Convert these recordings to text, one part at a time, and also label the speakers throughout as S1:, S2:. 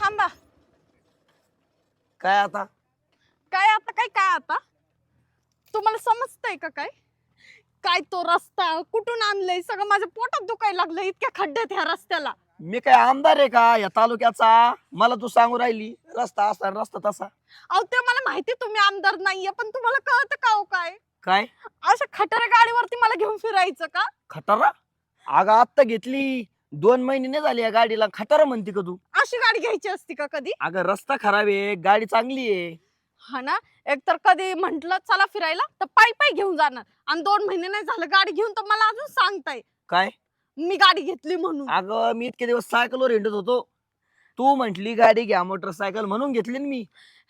S1: थांबा.
S2: काय आता?
S1: काय आता? काय काय आता? तुम्हाला समजतंय का काय? काय तो रस्ता कुठून आणलंय? सगळं माझ्या पोटात दुखायला लागलं इतक्या खड्ड्यात ह्या रस्त्याला.
S2: मी काय आमदार आहे का या तालुक्याचा? मला तू सांगू राहिली रस्ता असा रस्ता तसा.
S1: अहो ते मला माहिती तुम्ही आमदार नाहीये पण तुम्हाला कळतं का हो काय?
S2: काय?
S1: अशा खटाऱ्या गाडीवरती मला घेऊन फिरायचं का?
S2: खटारा? अगं आत्ता घेतली दोन महिने नाही झाले या गाडीला. खटारा म्हणते का तू?
S1: अशी गाडी घ्यायची असती का कधी?
S2: अगं रस्ता खराब आहे गाडी चांगली आहे.
S1: हा ना? एकतर कधी म्हंटल चला फिरायला तर पायी पायी घेऊन जाणार. आणि दोन महिने नाही झालं गाडी घेऊन तर मला अजून सांगताय.
S2: काय?
S1: मी गाडी घेतली म्हणून.
S2: अगं मी इतके दिवस सायकलवर हिंडत होतो. तू म्हंटली गाडी घ्या मोटरसायकल म्हणून घेतली ना मी.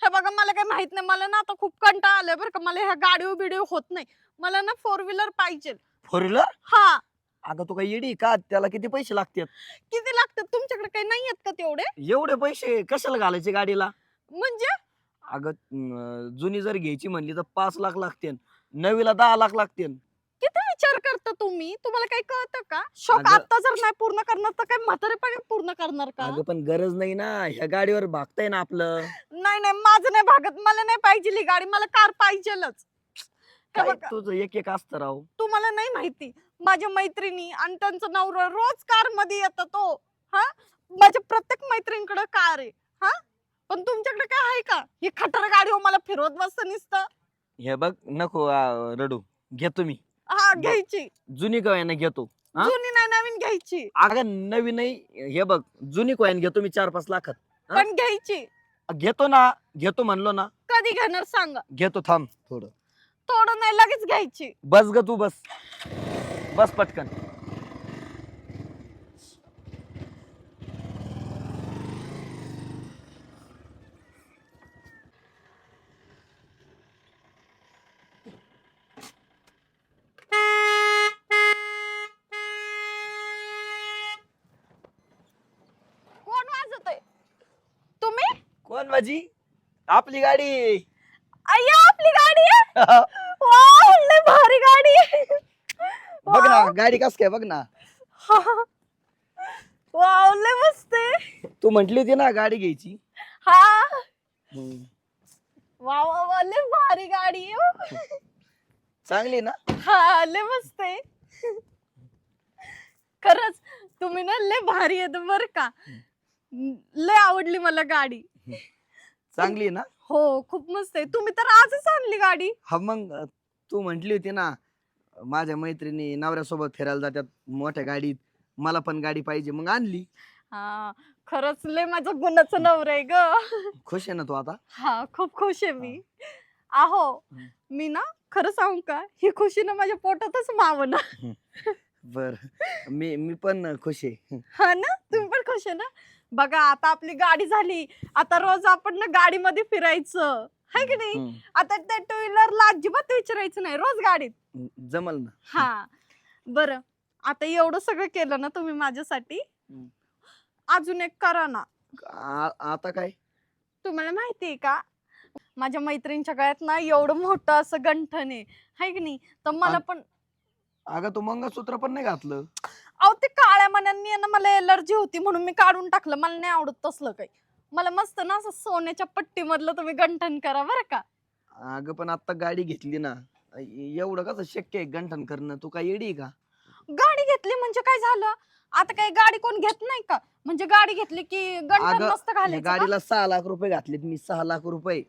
S1: हे बघा मला काही माहीत नाही. मला ना आता खूप कंटाळा आलाय बरं का. मला ह्या गाडी बिडी होत नाही. मला ना फोर व्हीलर पाहिजे.
S2: फोर व्हीलर
S1: हा.
S2: अगं तू काय येडी आहे का? त्याला किती पैसे लागतात?
S1: किती लागतात? तुमच्याकडे काही नाही आहेत का तेवढे?
S2: एवढे पैसे कशाला घालायचे गाडीला?
S1: म्हणजे?
S2: अगं अं, जुनी जर घ्यायची म्हणली तर पाच लाख लागते नवीला दहा लाख लागते
S1: किती विचार करता तुम्ही? तुम्हाला काही कळतं का? शोक
S2: अगं-
S1: आता जर नाही पूर्ण करणार तर काय म्हातारेपणे पूर्ण करणार का?
S2: अगं पण गरज नाही ना. ह्या गाडीवर भागताय ना आपलं.
S1: नाही नाही माझं नाही भागत. मला नाही पाहिजे ही गाडी. मला कार पाहिजेलच.
S2: काय
S1: बघा,
S2: तुझं एक एक असतं राव.
S1: तुम्हाला नाही माहिती. माझ्या मैत्रिणी आणि त्यांचा नवरा रोज कारमध्ये येतात तो. हा? माझ्या प्रत्येक मैत्रिणीकडे कार आहे. हा? पण तुमच्याकडे काय आहे का? ही खटर गाडी हो मला फिरवत बसत नुसतं.
S2: हे बघ नको आ, रडू. घेतो मी.
S1: हा घ्यायची.
S2: जुनी कॉईन घेतो. हा?
S1: जुनी नाही नवीन घ्यायची.
S2: अगं नवीन नाही. हे बघ जुनी कॉईन घेतो मी चार पाच लाखात. हा?
S1: पण घ्यायची.
S2: घेतो ना घेतो म्हणलो ना.
S1: कधी घेणार सांगा.
S2: घेतो थांब. थोडं.
S1: थोडं नाही लगेच घ्यायची.
S2: बस ग तू बस. बस पटकन.
S1: कोण वाजतोय? तुम्ही?
S2: कोण माझी? आपली गाडी
S1: अय्या आपली गाडी आहे वाव, लय भारी गाडी आहे.
S2: बघ ना
S1: वाव.
S2: गाडी कस काय बघ ना.
S1: वाव लय मस्त आहे.
S2: तू म्हंटली होती ना गाडी घ्यायची.
S1: हा.
S2: हम्म.
S1: वा वा वा लय भारी गाडी आहे हो.
S2: चांगली ना?
S1: हा लय मस्त आहे. खरंच तुम्ही ना लय भारी येत बर का. लय आवडली मला गाडी.
S2: चांगली ना?
S1: हो खूप मस्त आहे. तुम्ही तर आजच आणली गाडी.
S2: हा मग तू म्हंटली होती ना माझ्या मैत्रिणी नवऱ्यासोबत फिरायला जातात मोठ्या गाडीत. मला पण गाडी पाहिजे मग आणली.
S1: हा खरंच लय माझा गुणाचं नवरा आहे ग.
S2: खुश आहे ना तू आता?
S1: हा खूप खुश आहे मी. आहो. मी ना खरं सांगू का ही खुशी ना माझ्या पोटातच मावना
S2: बर. मी मी पण खुश आहे.
S1: हा ना? तुम्ही पण खुश आहे ना? बघा आता आपली गाडी झाली. आता रोज आपण ना गाडीमध्ये फिरायचं. हाय की नाही?
S2: हम्म.
S1: आता त्या टू व्हीलरला अजिबात विचारायचं नाही रोज गाडीत.
S2: जमल ना.
S1: हा. बरं आता एवढं सगळं केलं ना तुम्ही माझ्यासाठी?
S2: हम्म.
S1: अजून एक करा ना.
S2: आ- आता काय?
S1: तुम्हाला माहिती आहे का? माझ्या मैत्रिणीच्या गळ्यात ना एवढं मोठं असं गंठन आहे. हाय की नाही? तर मला पण
S2: अगं तू मंगळसूत्र पण नाही घातलं.
S1: अहो ते काळ्या मनांनी आहे ना मला एलर्जी होती म्हणून मी काढून टाकलं. मला नाही आवडत तसलं काही. मला मस्त ना असं सोन्याच्या पट्टीमधलं तुम्ही गंठन करा बरं का.
S2: अगं पण आता गाडी घेतली ना. ए- एवढं कसं शक्य आहे गंठन करणं? तू काय येडी आहे का?
S1: गाडी घेतली म्हणजे काय झालं? आता काही गाडी कोण घेत नाही का? म्हणजे गाडी घेतली की गंठन
S2: अगं,
S1: मस्त
S2: या
S1: घालायचं का?
S2: गाडीला सहा लाख रुपये घातलेत मी सहा लाख रुपये.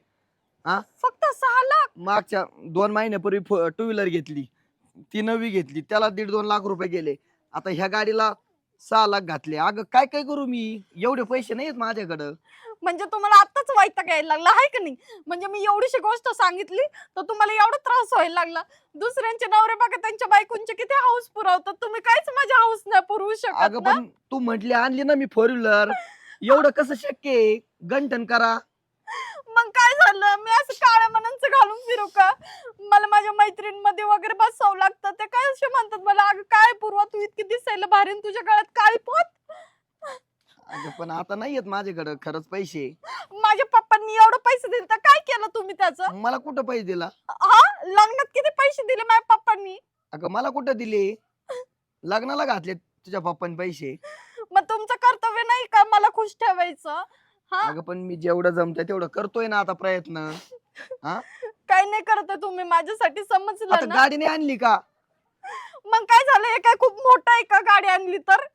S1: फक्त सहा लाख?
S2: मागच्या दोन महिन्यापूर्वी टू व्हीलर घेतली. ती नवी घेतली. त्याला दीड दोन लाख रुपये गेले. आता ह्या गाडीला सहा लाख घातले. अगं काय काय करू मी? एवढे पैसे नाहीत माझ्याकडं.
S1: म्हणजे तुम्हाला आताच वैताग यायला लागला आहे का नाही? म्हणजे मी एवढीशी गोष्ट सांगितली तर तुम्हाला एवढा त्रास व्हायला लागला. दुसऱ्यांचे नवरे बघा त्यांच्या बायकोंचे किती हाऊस पुरवतात. तुम्ही काहीच माझ्या हाऊस नाही पुरवू शकत
S2: अगं
S1: ना.
S2: पण तू म्हटली आणली ना मी फोर व्हीलर एवढं कसं शक्य आहे? गंठन करा.
S1: झालं. मी असं काळ्या मनांचं घालून फिरू का? मला माझ्या मैत्रिणीमध्ये वगैरे बसावं लागतं. ते काय असे म्हणतात मला अगं काय पूर्वा तू इतकी दिसायला भारी आणि तुझ्या गळ्यात काळी पोत?
S2: अगं पण आता नाही येत माझ्याकडं खरंच पैसे.
S1: माझ्या पप्पांनी एवढं पैसे दिले तर काय केलं तुम्ही त्याचं?
S2: मला कुठं पैसे दिला?
S1: हा? लग्नात किती पैसे दिले माझ्या पप्पांनी?
S2: अगं मला कुठं दिले? लग्नाला घातले तुझ्या पप्पाने पैसे.
S1: मग तुमचं कर्तव्य नाही का मला खुश ठेवायचं? हा?
S2: अगं पण मी जेवढं जमतंय तेवढं करतोय ना आता प्रयत्न.
S1: काय नाही करत आहे तुम्ही माझ्यासाठी
S2: आता
S1: समजलं ना
S2: गाडीने आणली का?
S1: मग काय झालं हे काय खूप मोठं आहे का गाडी आणली तर?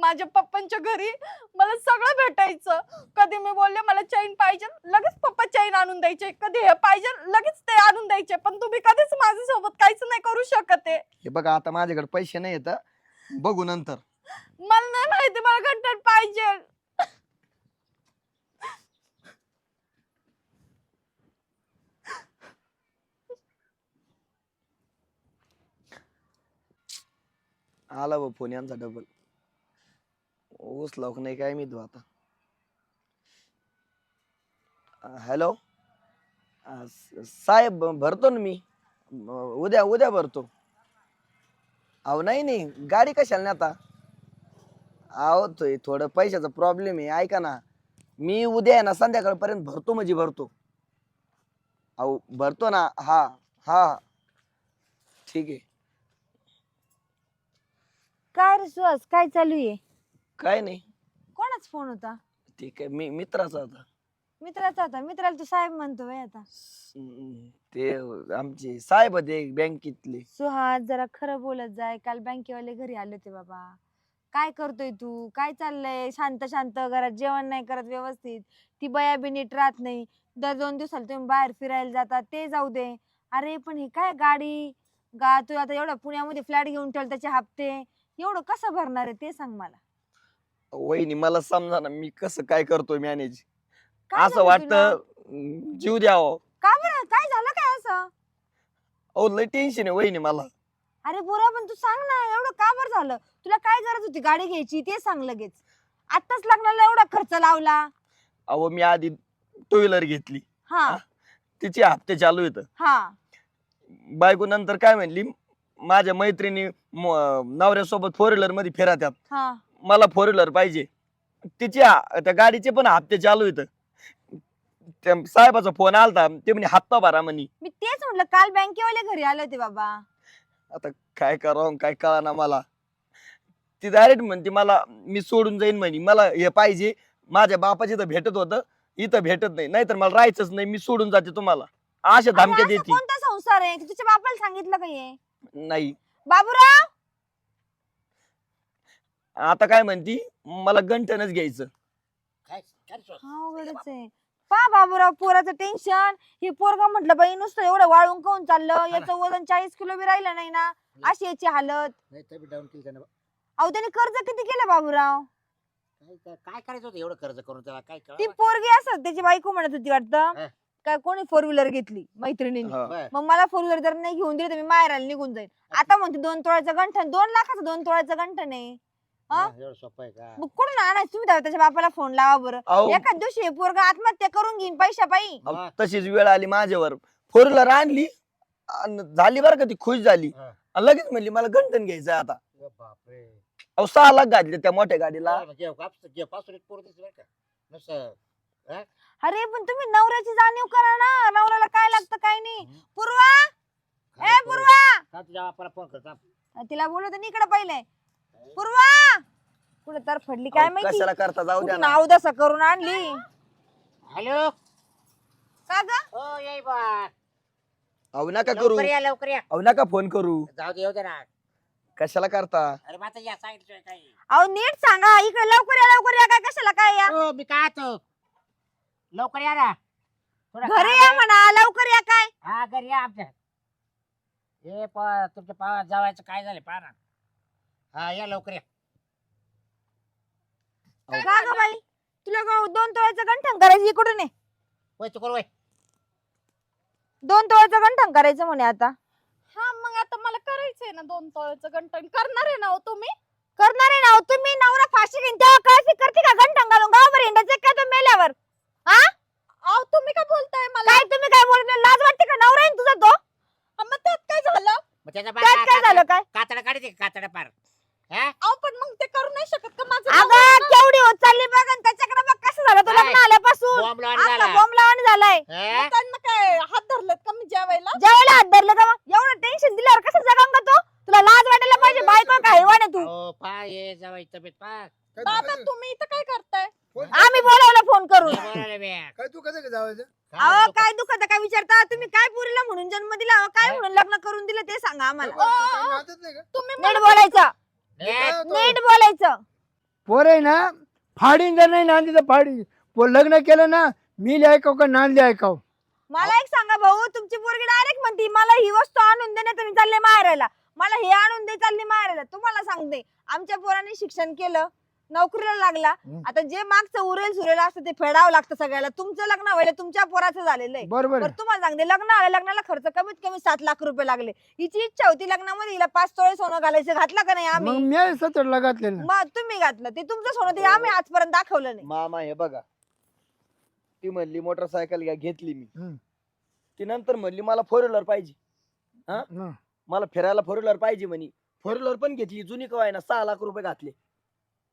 S1: माझ्या पप्पांच्या घरी मला सगळं भेटायचं. कधी मी बोलले मला चैन पाहिजे. लगेच पप्पा चैन आणून द्यायचे. कधी हे पाहिजे लगेच ते आणून द्यायचे. पण तुम्ही कधीच माझ्यासोबत काहीच नाही करू शकत आहे
S2: हे बघा आता माझ्याकडे पैसे नाही येत बघू नंतर.
S1: मला नाही माहिती मला घंटन पाहिजे.
S2: आला बा फोन यांचा डबल ऊस लावक नाही काय मी तू आता. हॅलो साहेब भरतो ना मी. उद्या उद्या भरतो. अहो नाही नाही गाडी कशाला ना आता? अहो तो थोडं पैशाचा प्रॉब्लेम आहे ऐका ना. मी उद्या आहे ना संध्याकाळपर्यंत भरतो म्हणजे भरतो. अहो भरतो ना हा हा. ठीक आहे.
S3: काय रे सुहास? काय चालू आहे?
S2: काय नाही.
S3: कोणाच फोन होता?
S2: ठीक आहे मी मित्राचा होता.
S3: मित्राचा होता. मित्राला तू साहेब म्हणतोय आता.
S2: हम्म, ते आमचे साहेब होते बँकेतले.
S3: सुहास जरा खरं बोलत जाय. काल बँकेवाले घरी आले होते बाबा. काय करतोय तू? काय चाललंय? शांत शांत घरात जेवण नाही करत व्यवस्थित. ती बया बी नीट राहत नाही. दर दोन दिवसाला तुम्ही बाहेर फिरायला जातात. ते जाऊ दे. अरे पण ही काय गाडी? गा तू आता एवढा पुण्यामध्ये फ्लॅट घेऊन ठेवलं त्याचे हप्ते. एवढं कसं भरणार आहे ते सांग मला.
S2: वहिनी मला समजा ना मी कसं काय करतोय मॅनेज
S3: काय
S2: असं
S3: झालं
S2: वाटतं? अं, जीव द्यावं.
S3: का बरं? काय झालं काय असं?
S2: अहो लय टेन्शन आहे वहिनी मला.
S3: अरे बोरा पण तू सांग ना एवढं का बरं झालं? तुला काय गरज होती गाडी घ्यायची ते सांग लगेच. आत्ताच लग्नाला एवढा खर्च लावला.
S2: अहो मी आधी टू व्हीलर घेतली.
S3: हा.
S2: तिचे हप्ते चालू येत
S3: हा.
S2: बायको नंतर काय म्हणली? माझ्या मैत्रिणी म- नवऱ्यासोबत फोर व्हीलरमध्ये फिरत्यात.
S3: हा.
S2: मला फोर व्हीलर पाहिजे. तिचे हा- त्या गाडीचे पण हप्ते चालू येत साहेबाचा फोन आलता ते म्हणे हप्ता भरा म्हणे.
S3: मी तेच म्हटलं काल बँकेवाले घरी आले होते बाबा.
S2: आता काय करावं काय कळा मला. ती डायरेक्ट म्हणते मला मी सोडून जाईन म्हणे. मला हे पाहिजे. माझ्या बापाची तर भेटत होतं. इथं भेटत नाही. नाहीतर मला राहायचंच नाही. मी सोडून जाते तुम्हाला. अशा
S3: अरे
S2: धमक्या
S3: असं
S2: देते.
S3: कोणता संसार आहे? की तुझ्या बापाला सांगितलं का हे?
S2: नाही.
S3: बाबूराव!
S2: आता काय म्हणती? मला गंठनच घ्यायचं.
S4: काय काय सुहास?
S3: हा अवघडच आहे. पा बाबूराव पोराचं टेन्शन हे पोरगा म्हटलं बाई नुसतं एवढं वाळून काऊन चाललं. याचं वजन चाळीस किलो बी राहिलं नाही ना. अशी याची हालत.
S4: नाही तब्येत डाऊन केली त्यानं.
S3: अहो त्याने कर्ज किती केलं बाबूराव?
S4: काय काय- काय करायचं होतं एवढं कर्ज करून त्याला? काय
S3: ती
S4: कळलं
S3: पोरगी असत त्याची बायको म्हणत होती वाटतं.
S4: हा.
S3: काय कोणी फोर व्हीलर घेतली मैत्रिणीने?
S2: हा.
S4: बरं.
S3: मग मला फोर व्हीलर जर नाही घेऊन दिली तर मी माहेराला निघून जाईल आता म्हणते दोन तोळ्याचं गंठन दोन लाखाचं दोन तोळ्याचं गंठन आहे. हा?
S4: एवढं सोपं आहे का?
S3: मग कुठून आणायचं? तुम्ही तेव्हा त्याच्या बापाला फोन लावा बरं.
S2: अहो.
S3: एखाद दिवशी हे पोरगा आत्महत्या करून घेईन पैशा पायी.
S2: अहो,
S4: हा.
S2: तशीच वेळ आली माझ्यावर. फोर व्हीलर आणली अन झाली बरं का ती खुश झाली.
S4: हा.
S2: अन लगेच म्हणली मला गंठन घ्यायचं आता.
S4: बापरे.
S2: अहो सहा लाख घातले त्या मोठ्या गाडीला.
S4: बरं, घे, कापस- घे, पाचशे रुपये पोरं दिसली बरं का? नुसतं
S3: अरे पण तुम्ही नवऱ्याची जाणीव करा ना. नवऱ्याला काय लागतं काय नाही. पूर्वा? ए? पूर्वा!
S4: का तुझ्या बापाला फोन करता
S3: तिला बोलवत इकडे पहिले. पूर्वा! कुठे तर फडली काय माहिती?
S2: कशाला करता? जाऊ द्या
S3: कुठून
S2: ना.
S3: अवदसा करून आणली?
S4: हॅलो?
S3: का ग?
S4: हो येई बा
S2: अहो नका करू.
S4: लवकर या लवकर या.
S2: अहो नका फोन करू.
S4: जाऊ दे येऊ दे ना.
S2: कशाला करता?
S4: अरे आता या सांगितलं काय
S3: अहो नीट सांगा. इकडे लवकर या लवकर या. काय कशाला काय या?
S4: हो मी काय तो? लवकर या ना. थोडं
S3: घरी
S4: काम
S3: या
S4: आहे.
S3: म्हणा लवकर या काय?
S4: हा घरी या आमच्या. हे पा तुमच्या पा जावायचं काय झालं पहा ना. हा या लवकर या.
S3: का ग बाई? तुला दोन तोळ्याचं गंठन करायचं इकडून ये.
S4: वय चुकल वय.
S3: दोन तोळ्याचं गंठन करायचं म्हणे आता.
S1: हा मग आता मला करायचंय ना दोन तोळ्याचं गंटन करणार आहे ना हो तुम्ही?
S3: करणार आहे ना अहो, तुम्ही? नवरा फाशी घेईन तेव्हा कळशी करते का गंठन घालून? गावभर हिंडायचं काय तो मेल्यावर?
S1: अहो तुम्ही काय बोलताय मला?
S3: काय तुम्ही काय बोलत लाज वाटते का? नवरा आहे ना तुझा तो?
S1: मग त्यात काय झालं?
S4: मग
S3: त्यात काय झालं काय?
S4: कातडा काढते कातडा पार? हा?
S1: अहो पण मग ते करू नाही शकत का माझं?
S3: अगं
S1: नवरा आहे ना?
S3: केवढी होत चालली बघ आणि त्याच्याकडे बघ कसं झालं. तो
S4: काय?
S3: लग्न आल्यापासून.
S4: बॉम्ब लावून
S3: आता
S4: झाला
S3: लावणी झालाय.
S4: हा?
S1: मग त्यांना काय हात धरलेत का मी जेवायला?
S3: जेवायला हात धरलं का मग? एवढं टेन्शन दिल्यावर कसं जगांग का तो? तुला लाज वाटायला पाहिजे बायको काय वाणे तू.
S4: हो पा ये जावाई तब्येत पा
S1: बाबा तुम्ही इथं काय करताय?
S3: आम्ही बोलावलं फोन करून.
S5: काय तू कसं काय जावायचं?
S4: काय
S3: अहो
S4: दुखत-
S3: काय दुखत काय विचारता? तुम्ही काय पुरीला म्हणून जन्म दिला? अहो, काय म्हणून लग्न करून दिलं ते सांगा आम्हाला.
S5: काय नातच नाही का?
S1: तुम्ही
S3: नीट बोलायचं.
S4: नीट.
S5: काय तो?
S3: नीट बोलायचं.
S5: पोर आहे ना फाडीन जर नाही नांदी तर फाडी. पो- लग्न केलं ना मी ऐकाव का नांदी ऐकाव?
S3: मला एक सांगा भाऊ तुमची पोरगी डायरेक्ट म्हणती मला ही वस्तू आणून दे नाही तुम्ही चालले मारायला मला हे आणून दे चालले मारायला. तुम्हाला सांगते. आमच्या पोरांनी शिक्षण केलं नोकरीला लागला. आता जे मागचं उरेल सुरेल असतं ते फेडावं लागतं सगळ्याला. तुमचं लग्न व्हायला तुमच्या पोराचं झालेलं आहे.
S5: बरोबर
S3: बरं तुम्हाला सांगते लग्न आलं लग्नाला खर्च कमीत कमी सात लाख रुपये लागले. हिची इच्छा होती लग्नामध्ये हिला पाच तोळे सोनं घालायचं. घातलं का नाही
S5: मग
S3: आम्ही
S5: मी सतरला घातले ना.
S3: मग तुम्ही घातलं. ते तुमचं सोनं ते आम्ही आजपर्यंत दाखवलं नाही.
S2: मामा हे बघा. ती म्हणली मोटरसायकल घ्या घेतली मी.
S5: हम्म.
S2: ती नंतर म्हणली मला फोर व्हीलर पाहिजे.
S5: हं.
S2: मला फिरायला फोर व्हीलर पाहिजे म्हणे. फोर व्हीलर पण घेतली जुनी कवाय ना सहा लाख रुपये घातले.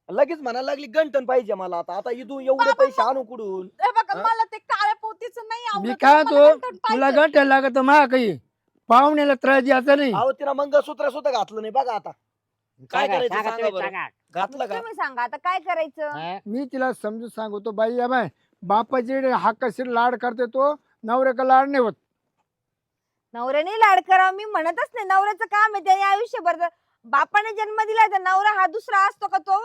S2: लगेच म्हणायला लागली गंटन पाहिजे मला आता. आता इथून एवढे
S1: बाबा,
S2: पैसे आणू कुठून?
S1: हे बघा
S2: हा?
S1: मला ते काळ्या पोतीचं नाही आवडत.
S5: मी काय
S1: मला
S5: तो? तुला
S1: पाहिजे.
S5: गंठ लागत मा काही. पाहुण्याला त्रास द्यायचा नाही.
S2: अहो तिला मंगळसूत्र सुद्धा घातलं नाही बघा आता. काय
S4: सांगा,
S2: करायचं
S4: सांगा
S2: सांगा
S4: तुम्ही,
S2: बरं.
S4: सांगा.
S2: घातलं का?
S3: तुम्ही सांगा आता काय करायचं?
S4: हा?
S5: मी तिला समजून सांगतो बाई या बाय बापाचे हाकाशीर लाड करते तो नवऱ्याचा लाड नाही होत.
S3: नवऱ्याने लाड करावा. मी म्हणतच नाही नवऱ्याचं काम आहे त्याने आयुष्यभर जर बापाने जन्म दिला तर नवरा हा दुसरा असतो का तो?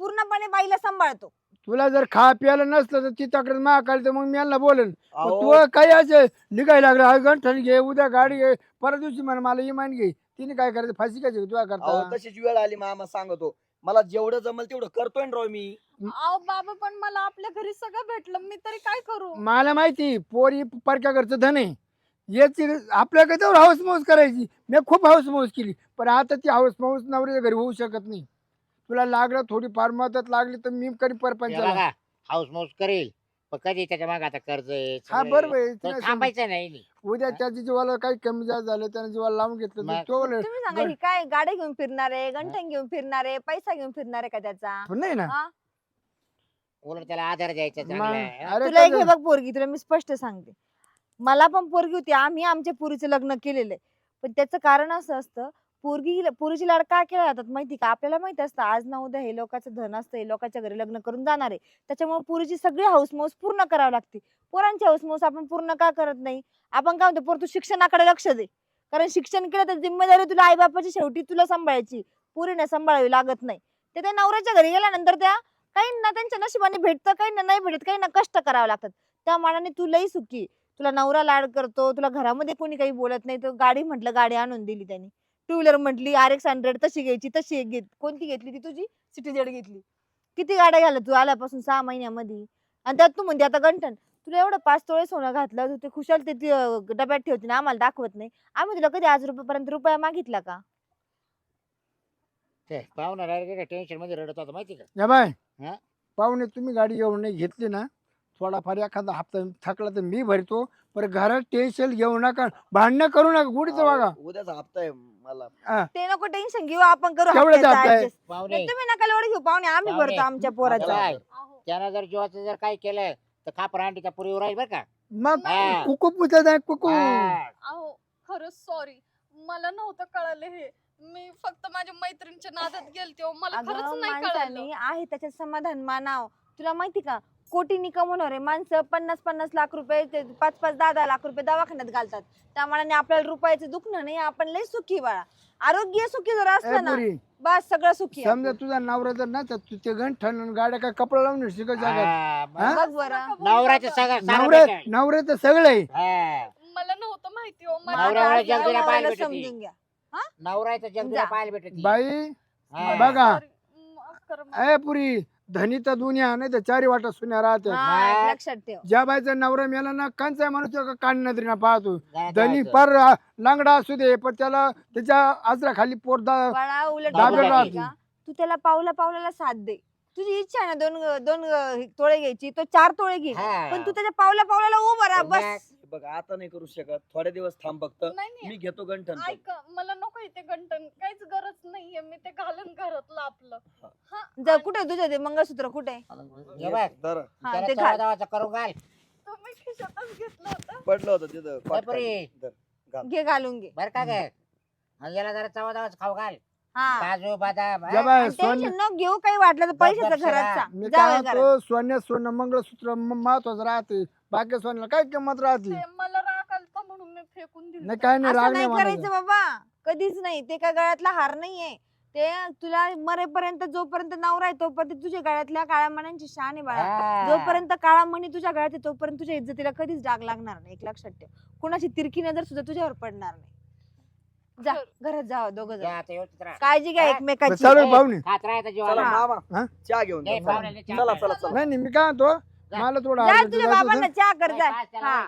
S3: पूर्णपणे बाईला सांभाळतो.
S5: तुला जर खा प्यायला नसलं तर ती तक्रार मा तर मग मी यांना बोलेन. पण
S2: अहो,
S5: तू काही असे निघायला लागला हा गंठन घे उद्या गाडी घे परत दिवशी म्हणा मला इमान घे. तिने काय करायचं? फाशी काय तुला
S2: अहो,
S5: करता.
S2: तशीच वेळ आली मामा सांगतो. मला जेवढं जमल तेवढं करतोय ना राव मी
S1: अहो बाबा पण मला आपल्या घरी सगळं भेटलं. मी तरी काय करू?
S5: मला माहिती पोरी परक्या घरचं धन आहे. याची आपल्याकडे तेवढं हाऊस मौज करायची. मी खूप हाऊस मौज केली. पण आता ती हाऊस मौज नवऱ्याच्या घरी होऊ शकत नाही. तुला लागलं थोडी फार मदत लागली तर मी करी परपंचाला.
S4: बघा हाऊस मौस करेल. पण कधी त्याच्यामागे आता कर्ज आहे,
S5: हा
S4: सगळं
S5: बरोबर आहे.
S4: आहे.
S5: तिला
S4: तो
S5: समज-
S4: थांबायचं नाही. नी.
S5: उद्या त्याच्या जीवाला काही कमी जास्त झालं त्याने जीवाला लावून घेतलं तर
S4: मग-
S5: तो बोलेल,
S3: तुम्ही सांगा. ही काय गाड्या घेऊन फिरणार आहे गंठन घेऊन फिरणार आहे पैसा घेऊन फिरणार आहे का त्याचा?
S5: नाही ना.
S3: हा?
S4: उलट त्याला आधार द्यायचा
S5: मग,
S4: चांगला आहे, हा?
S5: अरे
S3: तुला एक हे बघ पोरगी तुला मी स्पष्ट सांगते. मला पण पोरगी होती. आम्ही आमच्या पुरीचं लग्न केलेलं आहे. पण त्याचं कारण असं असतं पोरगी पोरीची लाड का केल्या जातात माहिती का? आपल्याला माहिती असतं आज ना उद्या हे लोकांचं धन असतं हे लोकांच्या घरी लग्न करून जाणार आहे. त्याच्यामुळे पुरीची सगळी हौसमौस पूर्ण करावी लागते. पोरांची हौसमौस आपण पूर्ण का करत नाही? आपण काय म्हणतो पोर तू शिक्षणाकडे लक्ष दे. कारण शिक्षण केलं तर जिम्मेदारी तुला आईबापाची शेवटी तुला सांभाळायची. पुरीने सांभाळावी लागत नाही. ते त्या नवऱ्याच्या घरी गेल्यानंतर त्या काहींना त्यांच्या नशिबाने भेटतं काहींना नाही भेटत काही ना कष्ट करावं लागतात. त्या मानाने तू लई सुखी तुला नवरा लाड करतो तुला घरामध्ये कोणी काही बोलत नाही तर गाडी म्हटलं गाडी आणून दिली त्यांनी. टू व्हीलर म्हटली आर एक्स हंड्रेड तशी घ्यायची तशी एक घेत कोणती घेतली ती तुझी? सिटी जेड घेतली. किती गाड्या घालत तू आल्यापासून सहा महिन्यामध्ये? आणि त्यात तू म्हणते आता गंठन तुला एवढं पाच तोळे सोनं घातलं तू ते खुशाल ते डब्यात ठेवते ना आम्हाला दाखवत नाही. आम्ही तुला कधी आज रुपयापर्यंत रुपया मागितला का?
S4: ते पाहुणा डायरेक्ट टेन्शनमध्ये रडत होता माहिती का?
S5: या बाय.
S4: हा?
S5: पाहुणे तुम्ही गाडी घेऊन नाही घेतली ना थोडाफार एखादा हप्ता थकला तर मी भरतो पण घरात टेन्शन घेऊ नका भांडणं करू नका गुढीचं बघा
S2: उद्याचा हप्ता आहे मला
S3: ते नको टेन्शन घेऊ आपण करू
S5: केवढं
S3: हप्त्याचं
S5: जात आहे?
S3: adjust.
S4: पाहुणे
S3: नाही, तुम्ही नका एवढं घेऊ पाहुणे आम्ही
S4: पाहुणे.
S3: भरतो आमच्या पोराचं
S4: काय?
S1: अहो
S4: त्यानं जर जीवाचं जर काही केलं तर खापर अंडीच्या पुरीवर राहील बरं का
S5: मग
S4: हा.
S5: कुकू पुसत आहे कुकू
S4: हा.
S1: अहो खरंच सॉरी मला नव्हतं कळालं हे मी फक्त माझ्या मैत्रिणीच्या नादात गेलते हो. मला खरंच नाही
S3: माणसाने
S1: कळालं
S3: आहे त्याच्यात समाधान मानाव तुला माहिती का कोटीनी कमवणार आहे माणसं पन्नास पन्नास लाख रुपये ते पाच पाच दहा दहा लाख रुपये दवाखान्यात घालतात त्यामुळे आपल्याला रुपयाचं दुखणं नाही आपण लय सुखी बाळा आरोग्य सुखी जर असलं ना
S5: पुरी
S3: बस सगळं सुखी आहे.
S5: समजा तुझा नवरा जर ना तर तू ते गंठन आणि गाड्या काय कपडा लावून शिकत जागा
S4: हा?
S3: बघ बरं
S4: नवऱ्याचं सगळं
S5: नवरे
S4: भेटेल.
S5: नवरे तर सगळे आहे.
S4: हा.
S1: मला नव्हतं माहिती हो मला
S3: आता आपल्या नवऱ्याला. समजून घ्या
S4: नवऱ्याचं जग
S3: जा.
S4: तिला पाहायला भेटत
S5: बाई
S4: हा.
S5: बघा.
S1: Sorry. माफ करा मला.
S5: ए पुरी धनी तर दुनिया नाही तर चारी वाटा सुन्या राहते
S3: हा,
S4: हा.
S3: लक्षात ठेव
S5: ज्या बाईचा नवरा मेला ना कांचा माणूस तो कान नजरीना पाहतो धनी. पर आ, लांगडा असू दे पण त्याला त्याच्या आजरा खाली पोरदा
S3: बाळा उलट
S4: दाबेल
S5: राहते.
S3: का? तू त्याला पावला पावलाला साथ दे तुझी इच्छा आहे ना दोन दोन तोळे घ्यायची तो चार तोळे घे
S4: हा.
S3: पण तू त्याच्या पावला पावलाला उभा राहा
S4: पण
S3: बस
S2: बघ आता नाही करू शकत. थोडे दिवस थांब फक्त.
S1: नाही नाही.
S2: मी घेतो गंठन पण.
S1: ऐक मला नको इथे गंटन काहीच गरज नाहीये. मी ते घालून घरातलं आपलं. हा.
S3: जर कुठे तुझं ते? मंगळसूत्र कुठे
S4: हे बघ.
S3: हा ते घाल.
S4: दावाचं करून घाल.
S1: तुम्ही खिशातच घेतलं होतं?
S2: पडलं होतं तिथं. धर.
S3: घे घालून घे.
S4: बरं का ग? आणि याला जरा चवा दावाचं खाऊ घाल.
S3: हा.
S4: काजू बदाम हा?
S5: जबा सोन्या
S3: टेन्शन न घेऊ काही वाटलं तर पैशाचं घरात. सांग
S5: मी
S3: घरात.
S5: सोन्या सोनं मंगळसूत्र म- महत्वाचं राहते. बाकी सोन्याला काय किंमत राहते?
S1: ते मला राग आलता म्हणून मी फेकून दिलं?
S5: नाही काय नाही
S3: असं
S5: राग
S3: नाही
S5: नाही
S3: करायचं
S5: म्हणायचं.
S3: बाबा. कधीच नाही. ते काय गळ्यातला हार नाहीये. ते तुला मरेपर्यंत जोपर्यंत नवरा आहे तोपर्यंत तुझ्या गळ्यातल्या काळ्या मण्यांची शान आहे बाळा.
S4: हा.
S3: जोपर्यंत काळा मणी तुझ्या गळ्यात आहे तोपर्यंत तुझ्या इज्जतीला कधीच डाग लागणार नाही. एक लक्षात ठेव. कुणाची तिरकी नजर सुद्धा तुझ्यावर पडणार नाही. जा घरात जावं दोघं
S4: जा
S3: जा.
S4: आता व्यवस्थित राहा.
S3: काळजी घ्या
S4: हा.
S3: एकमेकाची.
S5: पाहुणे
S4: खात राहायचं
S2: चला
S5: हा?
S2: चहा घेऊन
S4: ए,
S2: जा.
S4: पाहुण्याला चहा
S2: चला. चला चला.
S5: नाही नाही मी काय म्हणतो?
S4: जा.
S5: मला थोडं
S3: जा
S5: अर्जंट
S3: तुझ्या
S5: जायचं
S3: बाबांना
S5: होतं.
S3: चहा कर जा. हा.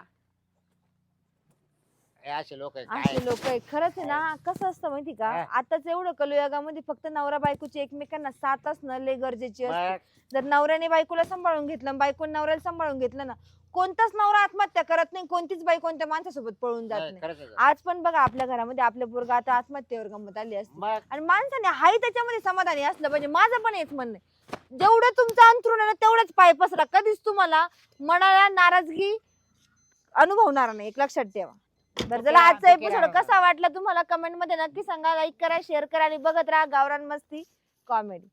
S4: हे असे लोक काय
S3: असे लोक खरंच आहे ना कसं असतं माहिती का?
S4: हा.
S3: आताच एवढं कलयुगामध्ये फक्त नवरा बायकोची एकमेकांना साथ असणं लय गरजेची असते. जर नवऱ्याने बायकोला सांभाळून घेतलं आणि बायकोने नवऱ्याला सांभाळून घेतलं ना कोणताच नवरा आत्महत्या करत नाही कोणतीच बाई कोणत्या माणसासोबत पळून जात
S4: नाही,
S3: नाही.
S4: खरंच आहे.
S3: आज पण बघा आपल्या घरामध्ये आपल्या पोरगा आता आत्महत्येवर गंमत आली असते.
S4: मग?
S3: आणि माणसाने हाही त्याच्यामध्ये समाधानी असलं पाहिजे. माझं पण हेच म्हणणं आहे. जेवढं तुमचं अंथरुण आहे ना तेवढंच पाय पसरा. कधीच तुम्हाला मनाला नाराजगी अनुभवणार नाही. एक लक्षात ठेवा. तर चला आजचा एपिसोड. कसा वाटला तुम्हाला? कमेंटमध्ये नक्की सांगा. लाईक करा शेअर करा आणि बघत राहा गावरान मस्ती कॉमेडी